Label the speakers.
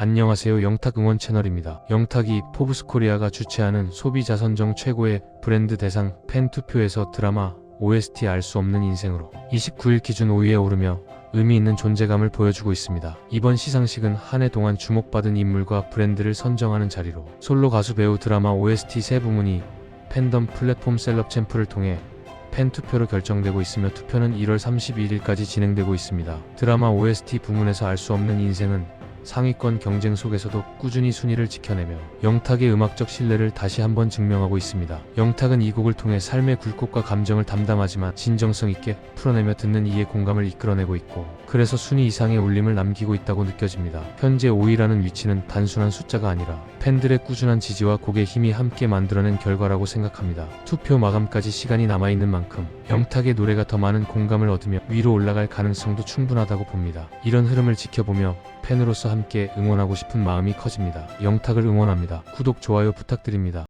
Speaker 1: 안녕하세요. 영탁 응원 채널입니다. 영탁이 포브스 코리아가 주최하는 소비자 선정 최고의 브랜드 대상 팬 투표에서 드라마 OST 알 수 없는 인생으로 29일 기준 5위에 오르며 의미 있는 존재감을 보여주고 있습니다. 이번 시상식은 한 해 동안 주목받은 인물과 브랜드를 선정하는 자리로 솔로 가수 배우 드라마 OST 세 부문이 팬덤 플랫폼 셀럽 챔프를 통해 팬 투표로 결정되고 있으며 투표는 1월 31일까지 진행되고 있습니다. 드라마 OST 부문에서 알 수 없는 인생은 상위권 경쟁 속에서도 꾸준히 순위를 지켜내며 영탁의 음악적 신뢰를 다시 한번 증명하고 있습니다. 영탁은 이 곡을 통해 삶의 굴곡과 감정을 담담하지만 진정성 있게 풀어내며 듣는 이의 공감을 이끌어내고 있고 그래서 순위 이상의 울림을 남기고 있다고 느껴집니다. 현재 5위라는 위치는 단순한 숫자가 아니라 팬들의 꾸준한 지지와 곡의 힘이 함께 만들어낸 결과라고 생각합니다. 투표 마감까지 시간이 남아있는 만큼 영탁의 노래가 더 많은 공감을 얻으며 위로 올라갈 가능성도 충분하다고 봅니다. 이런 흐름을 지켜보며 팬으로서 함께 응원하고 싶은 마음이 커집니다. 영탁을 응원합니다. 구독, 좋아요 부탁드립니다.